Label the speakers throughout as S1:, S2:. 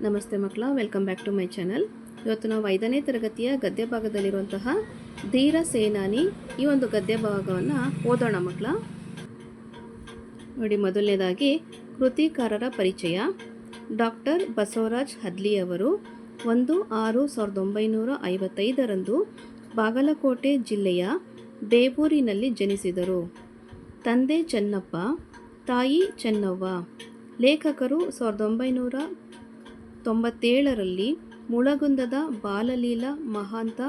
S1: ನಮಸ್ತೆ ಮಕ್ಕಳ welcome back to my channel ಇವತ್ತು ನಾವು ಐದನೇ ತರಗತಿಯ ಗದ್ಯ ಭಾಗದಲ್ಲಿರುವಂತಹ ಧೀರ ಸೇನಾನಿ ಈ ಒಂದು ಗದ್ಯ ಭಾಗವನ್ನು ಓದೋಣ ಮಕ್ಕಳ. ನೋಡಿ, ಮೊದಲನೇದಾಗಿ ಕೃತಿಕಾರರ ಪರಿಚಯ. ಡಾಕ್ಟರ್ ಬಸವರಾಜ್ ಹದ್ಲಿಯವರು ಒಂದು ಆರು ಸಾವಿರದ ಒಂಬೈನೂರ ಐವತ್ತೈದರಂದು ಬಾಗಲಕೋಟೆ ಜಿಲ್ಲೆಯ ಬೇಪೂರಿನಲ್ಲಿ ಜನಿಸಿದರು. ತಂದೆ ಚೆನ್ನಪ್ಪ, ತಾಯಿ ಚೆನ್ನವ್ವ. ಲೇಖಕರು ಸಾವಿರದ ಒಂಬೈನೂರ ತೊಂಬತ್ತೇಳರಲ್ಲಿ ಮುಳಗುಂದದ ಬಾಲಲೀಲಾ ಮಹಾಂತ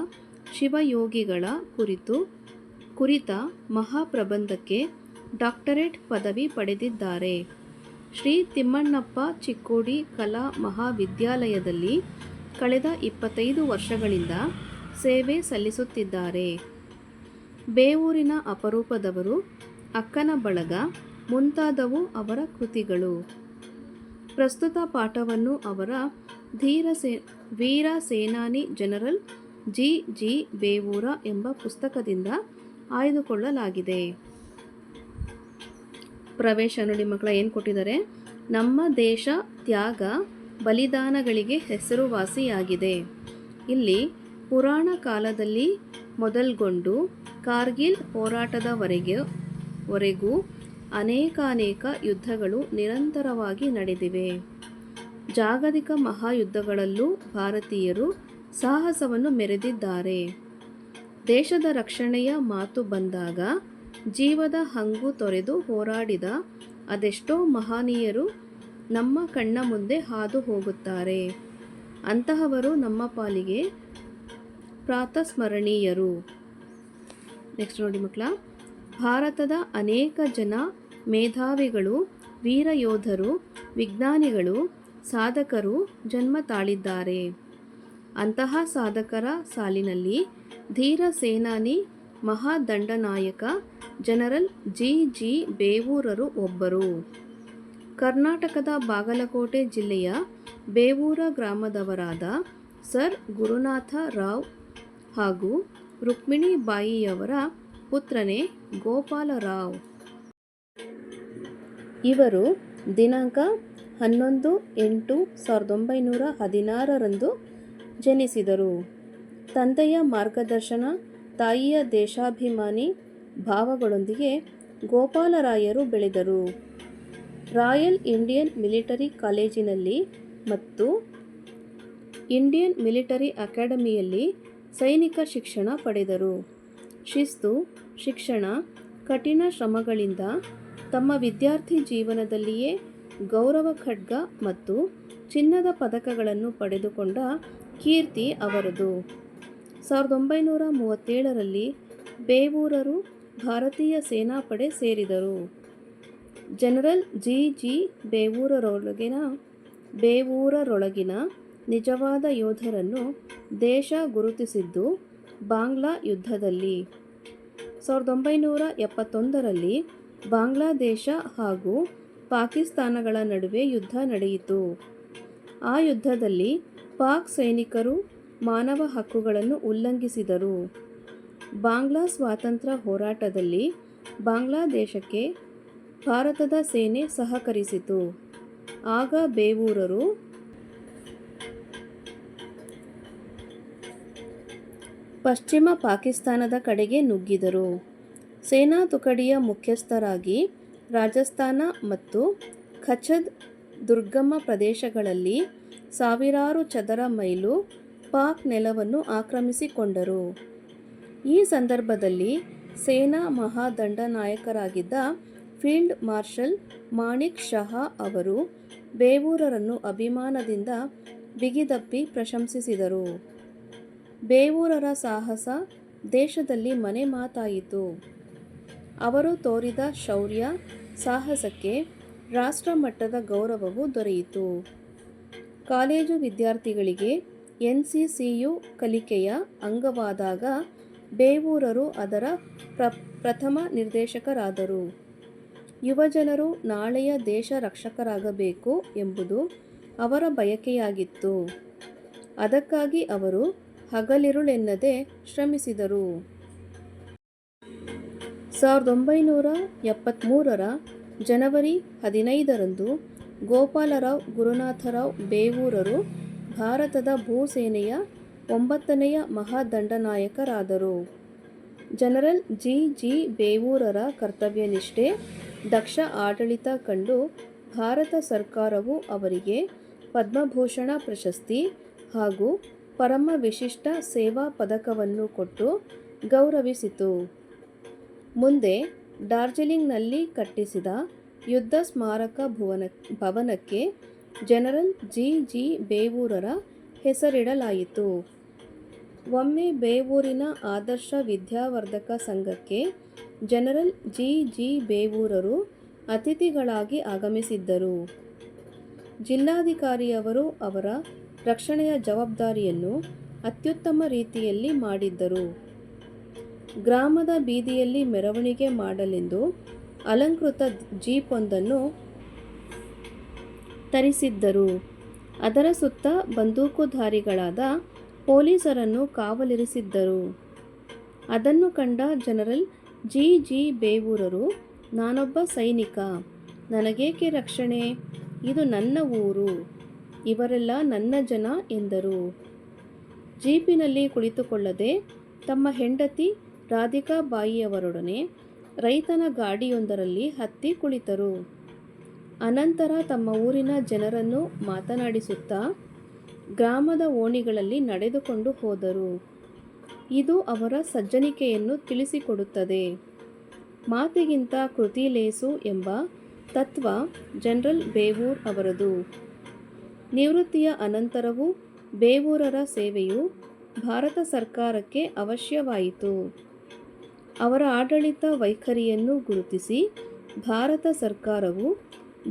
S1: ಶಿವಯೋಗಿಗಳ ಕುರಿತು, ಕುರಿತ ಮಹಾಪ್ರಬಂಧಕ್ಕೆ ಡಾಕ್ಟರೇಟ್ ಪದವಿ ಪಡೆದಿದ್ದಾರೆ. ಶ್ರೀ ತಿಮ್ಮಣ್ಣಪ್ಪ ಚಿಕ್ಕೋಡಿ ಕಲಾ ಮಹಾವಿದ್ಯಾಲಯದಲ್ಲಿ ಕಳೆದ ಇಪ್ಪತ್ತೈದು ವರ್ಷಗಳಿಂದ ಸೇವೆ ಸಲ್ಲಿಸುತ್ತಿದ್ದಾರೆ. ಬೇವೂರಿನ ಅಪರೂಪದವರು ಅಕ್ಕನ ಬಳಗ ಮುಂತಾದವು ಅವರ ಕೃತಿಗಳು. ಪ್ರಸ್ತುತ ಪಾಠವನ್ನು ಅವರ ಧೀರ ಸೇ, ವೀರ ಸೇನಾನಿ ಜನರಲ್ ಜಿ. ಜಿ. ಬೇವೂರ ಎಂಬ ಪುಸ್ತಕದಿಂದ ಆಯ್ದುಕೊಳ್ಳಲಾಗಿದೆ. ಪ್ರವೇಶ ನೋಡಿ ಮಕ್ಕಳ, ಏನು ಕೊಟ್ಟಿದ್ದಾರೆ? ನಮ್ಮ ದೇಶ ತ್ಯಾಗ ಬಲಿದಾನಗಳಿಗೆ ಹೆಸರುವಾಸಿಯಾಗಿದೆ. ಇಲ್ಲಿ ಪುರಾಣ ಕಾಲದಲ್ಲಿ ಮೊದಲ್ಗೊಂಡು ಕಾರ್ಗಿಲ್ ಹೋರಾಟದವರೆಗೆ, ವರೆಗೂ ಅನೇಕಾನೇಕ ಯುದ್ಧಗಳು ನಿರಂತರವಾಗಿ ನಡೆದಿವೆ. ಜಾಗತಿಕ ಮಹಾಯುದ್ಧಗಳಲ್ಲೂ ಭಾರತೀಯರು ಸಾಹಸವನ್ನು ಮೆರೆದಿದ್ದಾರೆ. ದೇಶದ ರಕ್ಷಣೆಯ ಮಾತು ಬಂದಾಗ ಜೀವದ ಹಂಗು ತೊರೆದು ಹೋರಾಡಿದ ಅದೆಷ್ಟೋ ಮಹನೀಯರು ನಮ್ಮ ಕಣ್ಣ ಮುಂದೆ ಹಾದು ಹೋಗುತ್ತಾರೆ. ಅಂತಹವರು ನಮ್ಮ ಪಾಲಿಗೆ ಪ್ರಾತಸ್ಮರಣೀಯರು. ನೆಕ್ಸ್ಟ್ ನೋಡಿ ಮಕ್ಕಳ. ಭಾರತದ ಅನೇಕ ಜನ ಮೇಧಾವಿಗಳು, ವೀರ ಯೋಧರು, ವಿಜ್ಞಾನಿಗಳು, ಸಾಧಕರು ಜನ್ಮ ತಾಳಿದ್ದಾರೆ. ಅಂತಹ ಸಾಧಕರ ಸಾಲಿನಲ್ಲಿ ಧೀರ ಸೇನಾನಿ ಮಹಾದಂಡನಾಯಕ ಜನರಲ್ ಜಿ. ಜಿ. ಬೇವೂರರು ಒಬ್ಬರು. ಕರ್ನಾಟಕದ ಬಾಗಲಕೋಟೆ ಜಿಲ್ಲೆಯ ಬೇವೂರ ಗ್ರಾಮದವರಾದ ಸರ್ ಗುರುನಾಥ ರಾವ್ ಹಾಗೂ ರುಕ್ಮಿಣಿ ಬಾಯಿಯವರ ಪುತ್ರನೇ ಗೋಪಾಲರಾವ್. ಇವರು ದಿನಾಂಕ ಹನ್ನೊಂದು ಎಂಟು ಸಾವಿರದ ಒಂಬೈನೂರ ಹದಿನಾರರಂದು ಜನಿಸಿದರು. ತಂದೆಯ ಮಾರ್ಗದರ್ಶನ, ತಾಯಿಯ ದೇಶಾಭಿಮಾನಿ ಭಾವಗಳೊಂದಿಗೆ ಗೋಪಾಲರಾಯರು ಬೆಳೆದರು. ರಾಯಲ್ ಇಂಡಿಯನ್ ಮಿಲಿಟರಿ ಕಾಲೇಜಿನಲ್ಲಿ ಮತ್ತು ಇಂಡಿಯನ್ ಮಿಲಿಟರಿ ಅಕಾಡೆಮಿಯಲ್ಲಿ ಸೈನಿಕ ಶಿಕ್ಷಣ ಪಡೆದರು. ಶಿಸ್ತು, ಶಿಕ್ಷಣ, ಕಠಿಣ ಶ್ರಮಗಳಿಂದ ತಮ್ಮ ವಿದ್ಯಾರ್ಥಿ ಜೀವನದಲ್ಲಿಯೇ ಗೌರವ ಖಡ್ಗ ಮತ್ತು ಚಿನ್ನದ ಪದಕಗಳನ್ನು ಪಡೆದುಕೊಂಡ ಕೀರ್ತಿ ಅವರದು. ಸಾವಿರದ ಒಂಬೈನೂರ ಮೂವತ್ತೇಳರಲ್ಲಿ ಬೇವೂರರು ಭಾರತೀಯ ಸೇನಾಪಡೆ ಸೇರಿದರು. General G. ಜಿ. ಬೇವೂರರೊಳಗಿನ ಬೇವೂರರೊಳಗಿನ ನಿಜವಾದ ಯೋಧರನ್ನು ದೇಶ ಗುರುತಿಸಿದ್ದು ಬಾಂಗ್ಲಾ ಯುದ್ಧದಲ್ಲಿ. ಸಾವಿರದ ಒಂಬೈನೂರ ಎಪ್ಪತ್ತೊಂದರಲ್ಲಿ ಬಾಂಗ್ಲಾದೇಶ ಹಾಗೂ ಪಾಕಿಸ್ತಾನಗಳ ನಡುವೆ ಯುದ್ಧ ನಡೆಯಿತು. ಆ ಯುದ್ಧದಲ್ಲಿ ಪಾಕ್ ಸೈನಿಕರು ಮಾನವ ಹಕ್ಕುಗಳನ್ನು ಉಲ್ಲಂಘಿಸಿದರು. ಬಾಂಗ್ಲಾ ಸ್ವಾತಂತ್ರ್ಯ ಹೋರಾಟದಲ್ಲಿ ಬಾಂಗ್ಲಾದೇಶಕ್ಕೆ ಭಾರತದ ಸೇನೆ ಸಹಕರಿಸಿತು. ಆಗ ಬೇವೂರರು ಪಶ್ಚಿಮ ಪಾಕಿಸ್ತಾನದ ಕಡೆಗೆ ನುಗ್ಗಿದರು. ಸೇನಾ ತುಕಡಿಯ ಮುಖ್ಯಸ್ಥರಾಗಿ ರಾಜಸ್ಥಾನ ಮತ್ತು ಖಚದ್ ದುರ್ಗಮ ಪ್ರದೇಶಗಳಲ್ಲಿ ಸಾವಿರಾರು ಚದರ ಮೈಲು ಪಾಕ್ ನೆಲವನ್ನು ಆಕ್ರಮಿಸಿಕೊಂಡರು. ಈ ಸಂದರ್ಭದಲ್ಲಿ ಸೇನಾ ಮಹಾದಂಡನಾಯಕರಾಗಿದ್ದ ಫೀಲ್ಡ್ ಮಾರ್ಷಲ್ ಮಾಣಿಕ್ ಶಹಾ ಅವರು ಬೇವೂರರನ್ನು ಅಭಿಮಾನದಿಂದ ಬಿಗಿದಪ್ಪಿ ಪ್ರಶಂಸಿಸಿದರು. ಬೇವೂರರ ಸಾಹಸ ದೇಶದಲ್ಲಿ ಮನೆ ಮಾತಾಯಿತು. ಅವರು ತೋರಿದ ಶೌರ್ಯ, ಸಾಹಸಕ್ಕೆ ರಾಷ್ಟ್ರಮಟ್ಟದ ಗೌರವವು ದೊರೆಯಿತು. ಕಾಲೇಜು ವಿದ್ಯಾರ್ಥಿಗಳಿಗೆ ಎನ್ ಸಿ ಸಿ ಯು ಕಲಿಕೆಯ ಅಂಗವಾದಾಗ ಬೇವೂರರು ಅದರ ಪ್ರ, ಪ್ರಥಮ ನಿರ್ದೇಶಕರಾದರು. ಯುವಜನರು ನಾಳೆಯ ದೇಶ ರಕ್ಷಕರಾಗಬೇಕು ಎಂಬುದು ಅವರ ಬಯಕೆಯಾಗಿತ್ತು. ಅದಕ್ಕಾಗಿ ಅವರು ಹಗಲಿರುಳೆನ್ನದೆ ಶ್ರಮಿಸಿದರು. ಸಾವಿರದ ಒಂಬೈನೂರ ಎಪ್ಪತ್ತ್ಮೂರರ ಜನವರಿ ಹದಿನೈದರಂದು ಗೋಪಾಲರಾವ್ ಗುರುನಾಥರಾವ್ ಬೇವೂರರು ಭಾರತದ ಭೂಸೇನೆಯ ಒಂಬತ್ತನೆಯ ಮಹಾದಂಡನಾಯಕರಾದರು. General G. ಜಿ. ಬೇವೂರರ ಕರ್ತವ್ಯನಿಷ್ಠೆ, ದಕ್ಷ ಆಡಳಿತ ಕಂಡು ಭಾರತ ಸರ್ಕಾರವು ಅವರಿಗೆ ಪದ್ಮಭೂಷಣ ಪ್ರಶಸ್ತಿ ಹಾಗೂ ಪರಮ ವಿಶಿಷ್ಟ ಸೇವಾ ಪದಕವನ್ನು ಕೊಟ್ಟು ಗೌರವಿಸಿತು. ಮುಂದೆ ಡಾರ್ಜಿಲಿಂಗ್ನಲ್ಲಿ ಕಟ್ಟಿಸಿದ ಯುದ್ಧ ಸ್ಮಾರಕ ಭುವನ, ಭವನಕ್ಕೆ ಜನರಲ್ ಜಿ. ಜಿ. ಬೇವೂರರ ಹೆಸರಿಡಲಾಯಿತು. ಒಮ್ಮೆ ಬೇವೂರಿನ ಆದರ್ಶ ವಿದ್ಯಾವರ್ಧಕ ಸಂಘಕ್ಕೆ ಜನರಲ್ ಜಿ. ಜಿ. ಬೇವೂರರು ಅತಿಥಿಗಳಾಗಿ ಆಗಮಿಸಿದ್ದರು. ಜಿಲ್ಲಾಧಿಕಾರಿಯವರು ಅವರ ರಕ್ಷಣೆಯ ಜವಾಬ್ದಾರಿಯನ್ನು ಅತ್ಯುತ್ತಮ ರೀತಿಯಲ್ಲಿ ಮಾಡಿದ್ದರು. ಗ್ರಾಮದ ಬೀದಿಯಲ್ಲಿ ಮೆರವಣಿಗೆ ಮಾಡಲೆಂದು ಅಲಂಕೃತ ಜೀಪೊಂದನ್ನು ತರಿಸಿದ್ದರು. ಅದರ ಸುತ್ತ ಬಂದೂಕುಧಾರಿಗಳಾದ ಪೊಲೀಸರನ್ನು ಕಾವಲಿರಿಸಿದ್ದರು. ಅದನ್ನು ಕಂಡ ಜನರಲ್ ಜಿ. ಜಿ. ಬೇವೂರರು, ನಾನೊಬ್ಬ ಸೈನಿಕ, ನನಗೇಕೆ ರಕ್ಷಣೆ? ಇದು ನನ್ನ ಊರು. ಇವರೆಲ್ಲ ನನ್ನ ಜನ ಎಂದರು. ಜೀಪಿನಲ್ಲಿ ಕುಳಿತುಕೊಳ್ಳದೆ ತಮ್ಮ ಹೆಂಡತಿ ರಾಧಿಕಾ ಬಾಯಿಯವರೊಡನೆ ರೈತನ ಗಾಡಿಯೊಂದರಲ್ಲಿ ಹತ್ತಿ ಕುಳಿತರು. ಅನಂತರ ತಮ್ಮ ಊರಿನ ಜನರನ್ನು ಮಾತನಾಡಿಸುತ್ತಾ ಗ್ರಾಮದ ಓಣಿಗಳಲ್ಲಿ ನಡೆದುಕೊಂಡು ಹೋದರು. ಇದು ಅವರ ಸಜ್ಜನಿಕೆಯನ್ನು ತಿಳಿಸಿಕೊಡುತ್ತದೆ. ಮಾತಿಗಿಂತ ಕೃತಿ ಲೇಸು ಎಂಬ ತತ್ವ ಜನರಲ್ ಬೇವೂರ್ ಅವರದು. ನಿವೃತ್ತಿಯ ಅನಂತರವೂ ಬೇವೂರರ ಸೇವೆಯು ಭಾರತ ಸರ್ಕಾರಕ್ಕೆ ಅವಶ್ಯವಾಯಿತು. ಅವರ ಆಡಳಿತ ವೈಖರಿಯನ್ನು ಗುರುತಿಸಿ ಭಾರತ ಸರ್ಕಾರವು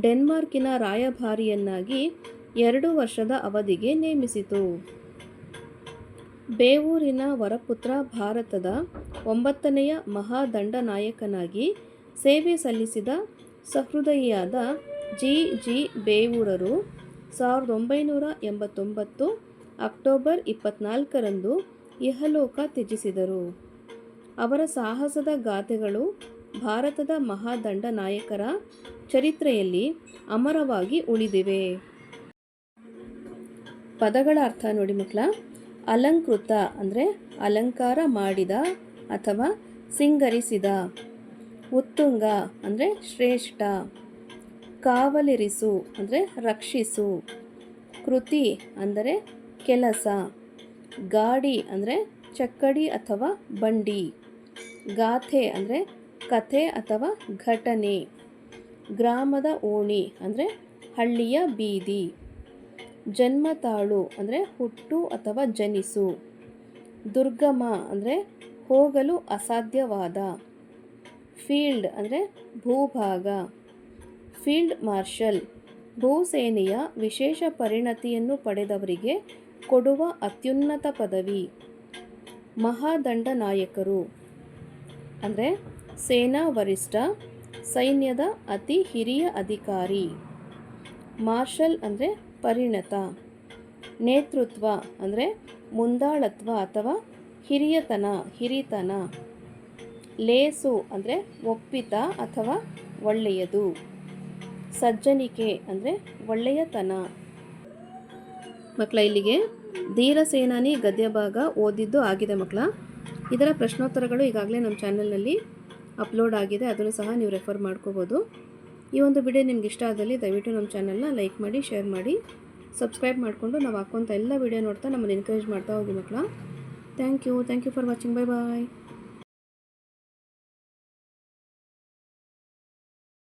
S1: ಡೆನ್ಮಾರ್ಕಿನ ರಾಯಭಾರಿಯನ್ನಾಗಿ ಎರಡು ವರ್ಷದ ಅವಧಿಗೆ ನೇಮಿಸಿತು. ಬೇವೂರಿನ ವರಪುತ್ರ ಭಾರತದ ಒಂಬತ್ತನೆಯ ಮಹಾದಂಡನಾಯಕನಾಗಿ ಸೇವೆ ಸಲ್ಲಿಸಿದ ಸಹೃದಯಿಯಾದ ಜಿ. ಜಿ. ಬೇವೂರರು ಸಾವಿರದ ಒಂಬೈನೂರ ಎಂಬತ್ತೊಂಬತ್ತು ಅಕ್ಟೋಬರ್ ಇಪ್ಪತ್ನಾಲ್ಕರಂದು ಇಹಲೋಕ ತ್ಯಜಿಸಿದರು. ಅವರ ಸಾಹಸದ ಗಾಥೆಗಳು ಭಾರತದ ಮಹಾದಂಡ ನಾಯಕರ ಚರಿತ್ರೆಯಲ್ಲಿ ಅಮರವಾಗಿ ಉಳಿದಿವೆ. ಪದಗಳ ಅರ್ಥ ನೋಡಿ ಮಕ್ಕಳ, ಅಲಂಕೃತ ಅಂದರೆ ಅಲಂಕಾರ ಮಾಡಿದ ಅಥವಾ ಸಿಂಗರಿಸಿದ, ಉತ್ತುಂಗ ಅಂದರೆ ಶ್ರೇಷ್ಠ. ಕಾವಲಿರಿಸು, ಅಂದರೆ ರಕ್ಷಿಸು. ಕೃತಿ ಅಂದರೆ ಕೆಲಸ. ಗಾಡಿ ಅಂದರೆ ಚಕ್ಕಡಿ ಅಥವಾ ಬಂಡಿ. ಗಾಥೆ ಅಂದರೆ ಕಥೆ ಅಥವಾ ಘಟನೆ. ಗ್ರಾಮದ ಓಣಿ ಅಂದರೆ ಹಳ್ಳಿಯ ಬೀದಿ. ಜನ್ಮತಾಳು ಅಂದರೆ ಹುಟ್ಟು ಅಥವಾ ಜನಿಸು. ದುರ್ಗಮ ಅಂದರೆ ಹೋಗಲು ಅಸಾಧ್ಯವಾದ. ಫೀಲ್ಡ್ ಅಂದರೆ ಭೂಭಾಗ. ಫೀಲ್ಡ್ ಮಾರ್ಷಲ್ ಭೂಸೇನೆಯ ವಿಶೇಷ ಪರಿಣತಿಯನ್ನು ಪಡೆದವರಿಗೆ ಕೊಡುವ ಅತ್ಯುನ್ನತ ಪದವಿ. ಮಹಾದಂಡ ನಾಯಕರು. ಅಂದರೆ ಸೇನಾ ವರಿಷ್ಠ, ಸೈನ್ಯದ ಅತಿ ಹಿರಿಯ ಅಧಿಕಾರಿ. ಮಾರ್ಷಲ್ ಅಂದರೆ ಪರಿಣತ. ನೇತೃತ್ವ ಅಂದರೆ ಮುಂದಾಳತ್ವ ಅಥವಾ ಹಿರಿಯತನ, ಹಿರಿತನ. ಲೇಸು ಅಂದರೆ ಒಪ್ಪಿತ ಅಥವಾ ಒಳ್ಳೆಯದು. ಸಜ್ಜನಿಕೆ ಅಂದರೆ ಒಳ್ಳೆಯತನ. ಮಕ್ಕಳ ಇಲ್ಲಿಗೆ ಧೀರ ಸೇನಾನಿ ಗದ್ಯ ಭಾಗ ಓದಿದ್ದು ಆಗಿದೆ ಮಕ್ಕಳ ಇದರ ಪ್ರಶ್ನೋತ್ತರಗಳು ಈಗಾಗಲೇ ನಮ್ಮ ಚಾನಲ್ನಲ್ಲಿ ಅಪ್ಲೋಡ್ ಆಗಿದೆ, ಅದನ್ನು ಸಹ ನೀವು ರೆಫರ್ ಮಾಡ್ಕೋಬೋದು. ಈ ಒಂದು ವಿಡಿಯೋ ನಿಮ್ಗೆ ಇಷ್ಟ ಆದಲ್ಲಿ ದಯವಿಟ್ಟು ನಮ್ಮ ಚಾನಲ್ನ ಲೈಕ್ ಮಾಡಿ, ಶೇರ್ ಮಾಡಿ, ಸಬ್ಸ್ಕ್ರೈಬ್ ಮಾಡಿಕೊಂಡು ನಾವು ಹಾಕುವಂಥ ಎಲ್ಲ ವಿಡಿಯೋ ನೋಡ್ತಾ ನಮ್ಮನ್ನು ಎನ್ಕರೇಜ್ ಮಾಡ್ತಾ ಹೋಗಿ ಮಕ್ಕಳ thank you thank you for watching, bye bye